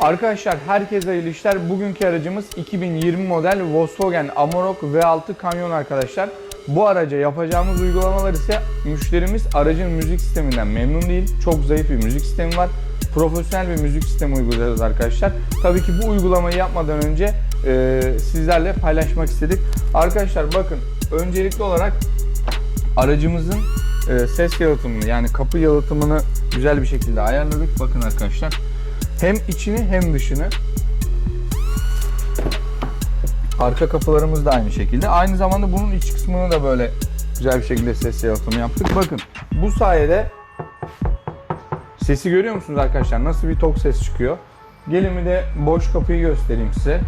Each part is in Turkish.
Arkadaşlar herkese hayırlı işler. Bugünkü aracımız 2020 model Volkswagen Amarok V6 Canyon arkadaşlar. Bu araca yapacağımız uygulamalar ise müşterimiz aracın müzik sisteminden memnun değil. Çok zayıf bir müzik sistemi var. Profesyonel bir müzik sistemi uygulayacağız arkadaşlar. Tabii ki bu uygulamayı yapmadan önce e, sizlerle paylaşmak istedik. Arkadaşlar bakın öncelikli olarak aracımızın e, ses yalıtımını yani kapı yalıtımını güzel bir şekilde ayarladık. Bakın arkadaşlar. Hem içini hem dışını. Arka kapılarımız da aynı şekilde. Aynı zamanda bunun iç kısmını da böyle güzel bir şekilde ses yalıtımı yaptık. Bakın bu sayede sesi görüyor musunuz arkadaşlar? Nasıl bir tok ses çıkıyor. Gelin bir de boş kapıyı göstereyim size.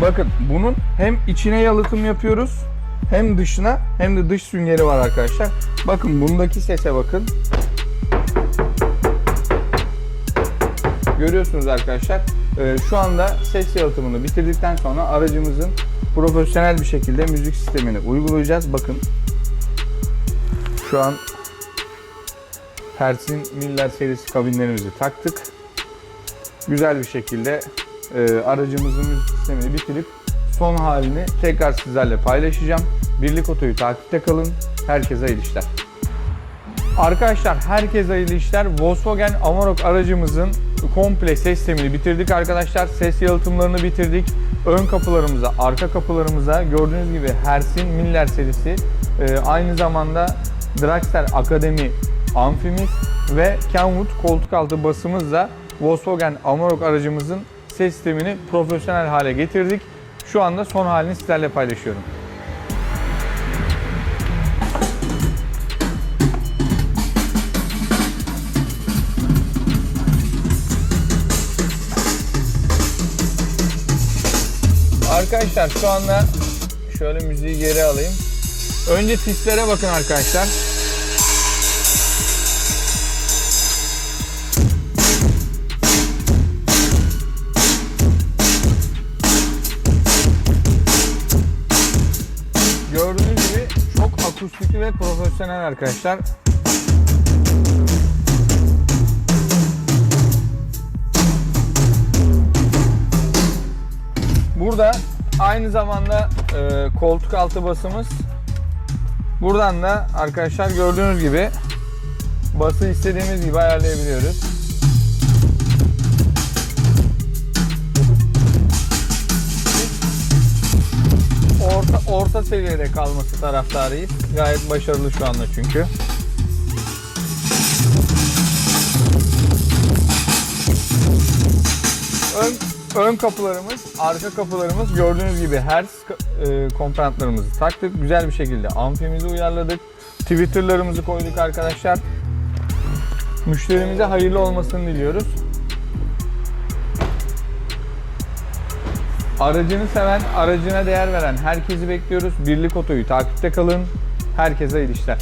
Bakın bunun hem içine yalıtım yapıyoruz hem dışına hem de dış süngeri var arkadaşlar. Bakın bundaki sese bakın. Görüyorsunuz arkadaşlar. Ee, şu anda ses yalıtımını bitirdikten sonra aracımızın profesyonel bir şekilde müzik sistemini uygulayacağız. Bakın. Şu an Hertz'in Miller serisi kabinlerimizi taktık. Güzel bir şekilde e, aracımızın müzik sistemini bitirip son halini tekrar sizlerle paylaşacağım. Birlik Oto'yu takipte kalın. Herkese hayırlı işler. Arkadaşlar herkese hayırlı işler. Volkswagen Amarok aracımızın komple ses sistemini bitirdik arkadaşlar. Ses yalıtımlarını bitirdik. Ön kapılarımıza, arka kapılarımıza gördüğünüz gibi Hertz'in Miller serisi e, aynı zamanda Dragster Akademi amfimiz ve Kenwood koltuk altı basımızla Volkswagen Amarok aracımızın ses sistemini profesyonel hale getirdik. Şu anda son halini sizlerle paylaşıyorum. Arkadaşlar şu anda şöyle müziği geri alayım. Önce tislere bakın arkadaşlar. Akustikli ve profesyonel arkadaşlar. Burada aynı zamanda e, koltuk altı basımız. Buradan da arkadaşlar gördüğünüz gibi bası istediğimiz gibi ayarlayabiliyoruz. Orta, seviyede kalması taraftarıyız. Gayet başarılı şu anda çünkü. Ön, ön kapılarımız, arka kapılarımız gördüğünüz gibi her e, komponentlerimizi taktık. Güzel bir şekilde amfimizi uyarladık. Twitter'larımızı koyduk arkadaşlar. Müşterimize hayırlı olmasını diliyoruz. Aracını seven, aracına değer veren herkesi bekliyoruz. Birlik Oto'yu takipte kalın. Herkese iyi işler.